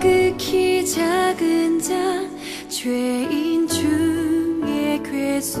지극히 작은 자 죄인 중의 괴수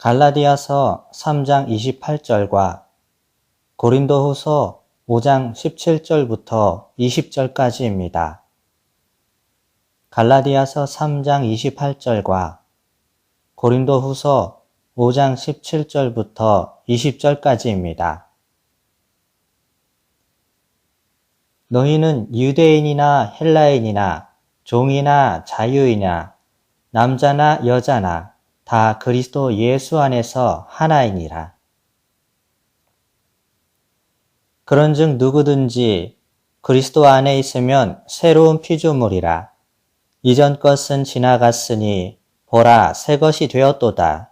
갈라디아서 3장 28절과 고린도후서 5장 17절부터 20절까지입니다. 갈라디아서 3장 28절과 고린도후서 5장 17절부터 20절까지입니다. 너희는 유대인이나 헬라인이나 종이나 자유이나 남자나 여자나 다 그리스도 예수 안에서 하나이니라. 그런즉 누구든지 그리스도 안에 있으면 새로운 피조물이라. 이전 것은 지나갔으니 보라 새 것이 되었도다.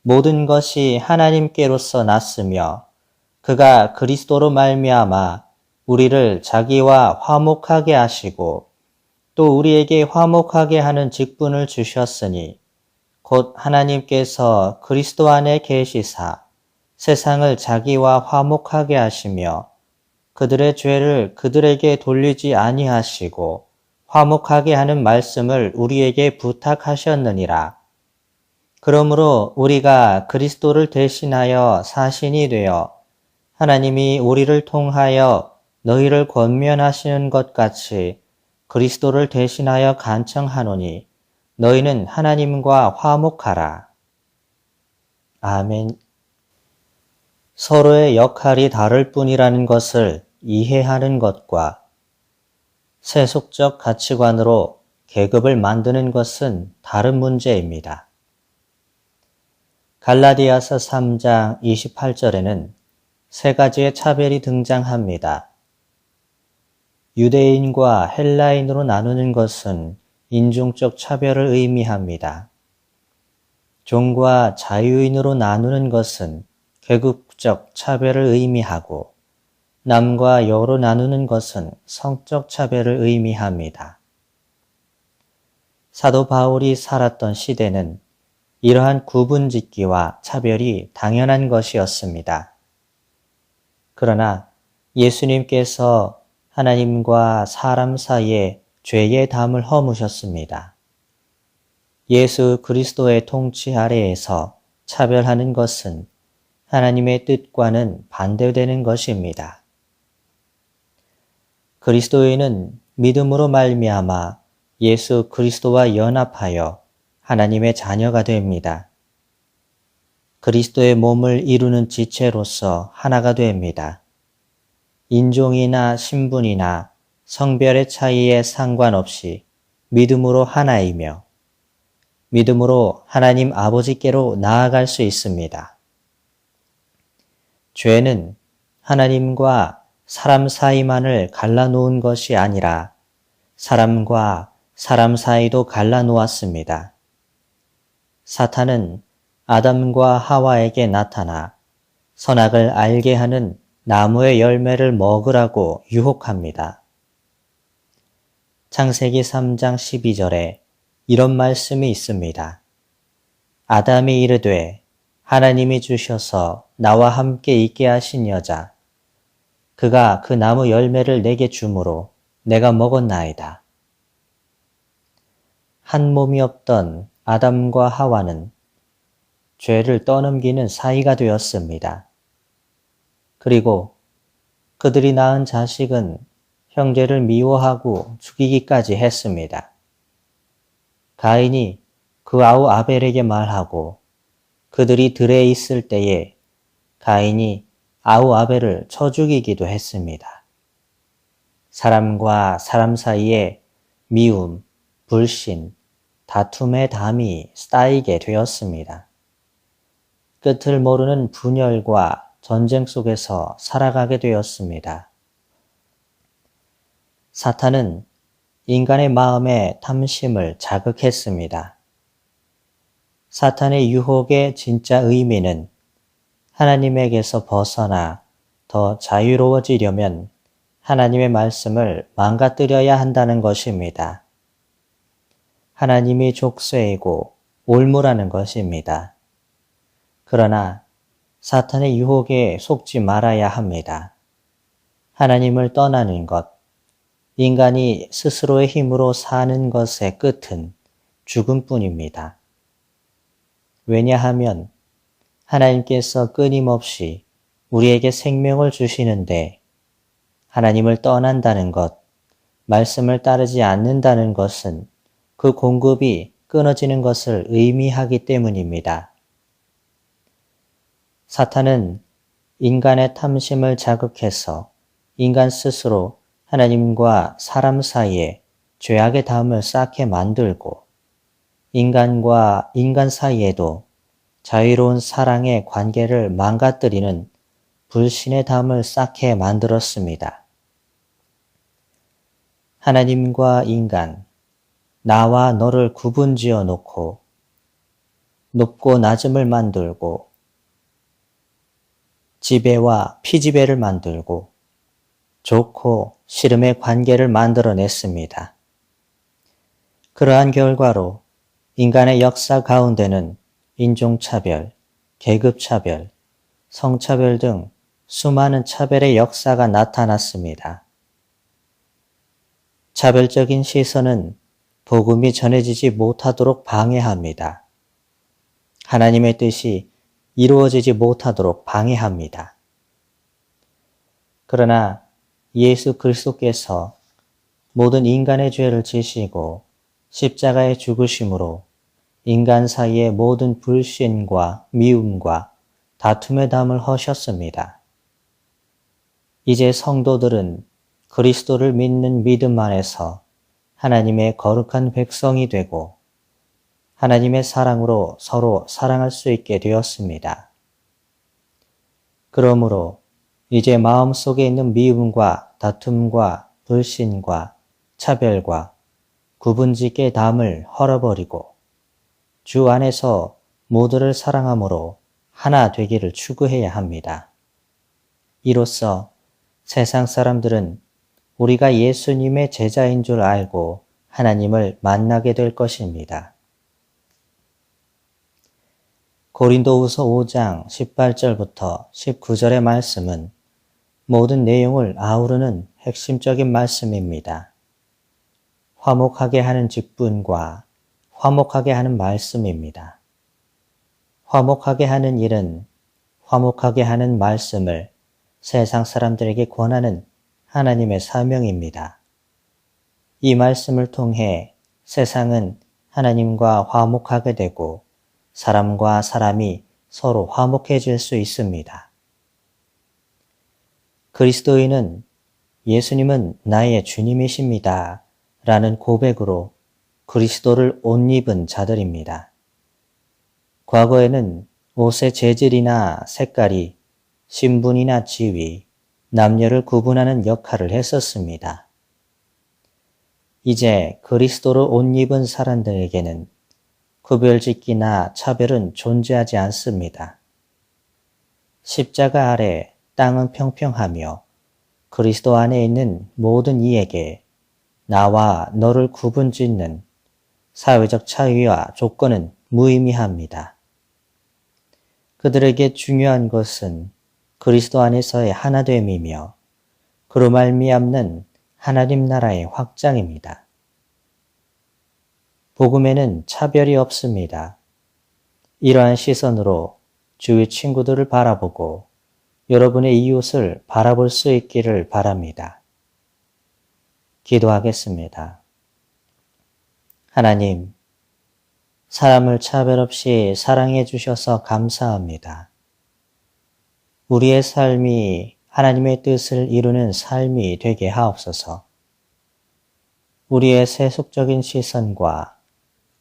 모든 것이 하나님께로서 났으며 그가 그리스도로 말미암아 우리를 자기와 화목하게 하시고 또 우리에게 화목하게 하는 직분을 주셨으니 곧 하나님께서 그리스도 안에 계시사 세상을 자기와 화목하게 하시며 그들의 죄를 그들에게 돌리지 아니하시고 화목하게 하는 말씀을 우리에게 부탁하셨느니라. 그러므로 우리가 그리스도를 대신하여 사신이 되어 하나님이 우리를 통하여 너희를 권면하시는 것 같이 그리스도를 대신하여 간청하노니 너희는 하나님과 화목하라. 아멘. 서로의 역할이 다를 뿐이라는 것을 이해하는 것과 세속적 가치관으로 계급을 만드는 것은 다른 문제입니다. 갈라디아서 3장 28절에는 세 가지의 차별이 등장합니다. 유대인과 헬라인으로 나누는 것은 인종적 차별을 의미합니다. 종과 자유인으로 나누는 것은 계급적 차별을 의미하고 남과 여로 나누는 것은 성적 차별을 의미합니다. 사도 바울이 살았던 시대는 이러한 구분 짓기와 차별이 당연한 것이었습니다. 그러나 예수님께서 하나님과 사람 사이에 죄의 담을 허무셨습니다. 예수 그리스도의 통치 아래에서 차별하는 것은 하나님의 뜻과는 반대되는 것입니다. 그리스도인은 믿음으로 말미암아 예수 그리스도와 연합하여 하나님의 자녀가 됩니다. 그리스도의 몸을 이루는 지체로서 하나가 됩니다. 인종이나 신분이나 성별의 차이에 상관없이 믿음으로 하나이며 믿음으로 하나님 아버지께로 나아갈 수 있습니다. 죄는 하나님과 사람 사이만을 갈라놓은 것이 아니라 사람과 사람 사이도 갈라놓았습니다. 사탄은 아담과 하와에게 나타나 선악을 알게 하는 나무의 열매를 먹으라고 유혹합니다. 창세기 3장 12절에 이런 말씀이 있습니다. 아담이 이르되 하나님이 주셔서 나와 함께 있게 하신 여자 그가 그 나무 열매를 내게 주므로 내가 먹었나이다. 한 몸이 없던 아담과 하와는 죄를 떠넘기는 사이가 되었습니다. 그리고 그들이 낳은 자식은 형제를 미워하고 죽이기까지 했습니다. 가인이 그 아우 아벨에게 말하고 그들이 들에 있을 때에 가인이 아우 아벨을 쳐 죽이기도 했습니다. 사람과 사람 사이에 미움, 불신, 다툼의 담이 쌓이게 되었습니다. 끝을 모르는 분열과 전쟁 속에서 살아가게 되었습니다. 사탄은 인간의 마음의 탐심을 자극했습니다. 사탄의 유혹의 진짜 의미는 하나님에게서 벗어나 더 자유로워지려면 하나님의 말씀을 망가뜨려야 한다는 것입니다. 하나님이 족쇄이고 올무라는 것입니다. 그러나 사탄의 유혹에 속지 말아야 합니다. 하나님을 떠나는 것, 인간이 스스로의 힘으로 사는 것의 끝은 죽음뿐입니다. 왜냐하면 하나님께서 끊임없이 우리에게 생명을 주시는데 하나님을 떠난다는 것, 말씀을 따르지 않는다는 것은 그 공급이 끊어지는 것을 의미하기 때문입니다. 사탄은 인간의 탐심을 자극해서 인간 스스로 하나님과 사람 사이에 죄악의 담을 쌓게 만들고 인간과 인간 사이에도 자유로운 사랑의 관계를 망가뜨리는 불신의 담을 쌓게 만들었습니다. 하나님과 인간, 나와 너를 구분 지어 놓고 높고 낮음을 만들고 지배와 피지배를 만들고 좋고 싫음의 관계를 만들어냈습니다. 그러한 결과로 인간의 역사 가운데는 인종차별, 계급차별, 성차별 등 수많은 차별의 역사가 나타났습니다. 차별적인 시선은 복음이 전해지지 못하도록 방해합니다. 하나님의 뜻이 이루어지지 못하도록 방해합니다. 그러나 예수 그리스도께서 모든 인간의 죄를 지시고 십자가의 죽으심으로 인간 사이의 모든 불신과 미움과 다툼의 담을 허셨습니다. 이제 성도들은 그리스도를 믿는 믿음 안에서 하나님의 거룩한 백성이 되고 하나님의 사랑으로 서로 사랑할 수 있게 되었습니다. 그러므로 이제 마음속에 있는 미움과 다툼과 불신과 차별과 구분짓게 담을 헐어버리고 주 안에서 모두를 사랑함으로 하나 되기를 추구해야 합니다. 이로써 세상 사람들은 우리가 예수님의 제자인 줄 알고 하나님을 만나게 될 것입니다. 고린도후서 5장 18절부터 19절의 말씀은 모든 내용을 아우르는 핵심적인 말씀입니다. 화목하게 하는 직분과 화목하게 하는 말씀입니다. 화목하게 하는 일은 화목하게 하는 말씀을 세상 사람들에게 권하는 하나님의 사명입니다. 이 말씀을 통해 세상은 하나님과 화목하게 되고 사람과 사람이 서로 화목해질 수 있습니다. 그리스도인은 예수님은 나의 주님이십니다. 라는 고백으로 그리스도를 옷 입은 자들입니다. 과거에는 옷의 재질이나 색깔이 신분이나 지위, 남녀를 구분하는 역할을 했었습니다. 이제 그리스도를 옷 입은 사람들에게는 구별짓기나 차별은 존재하지 않습니다. 십자가 아래 땅은 평평하며 그리스도 안에 있는 모든 이에게 나와 너를 구분 짓는 사회적 차이와 조건은 무의미합니다. 그들에게 중요한 것은 그리스도 안에서의 하나됨이며 그로 말미암는 하나님 나라의 확장입니다. 복음에는 차별이 없습니다. 이러한 시선으로 주위 친구들을 바라보고 여러분의 이웃을 바라볼 수 있기를 바랍니다. 기도하겠습니다. 하나님, 사람을 차별 없이 사랑해 주셔서 감사합니다. 우리의 삶이 하나님의 뜻을 이루는 삶이 되게 하옵소서. 우리의 세속적인 시선과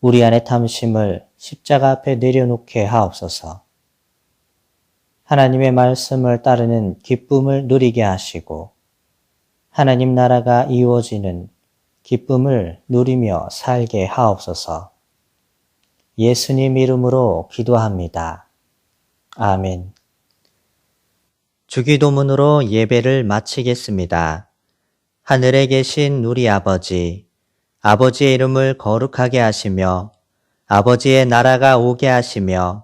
우리 안의 탐심을 십자가 앞에 내려놓게 하옵소서. 하나님의 말씀을 따르는 기쁨을 누리게 하시고 하나님 나라가 이루어지는 기쁨을 누리며 살게 하옵소서. 예수님 이름으로 기도합니다. 아멘. 주기도문으로 예배를 마치겠습니다. 하늘에 계신 우리 아버지, 아버지의 이름을 거룩하게 하시며, 아버지의 나라가 오게 하시며,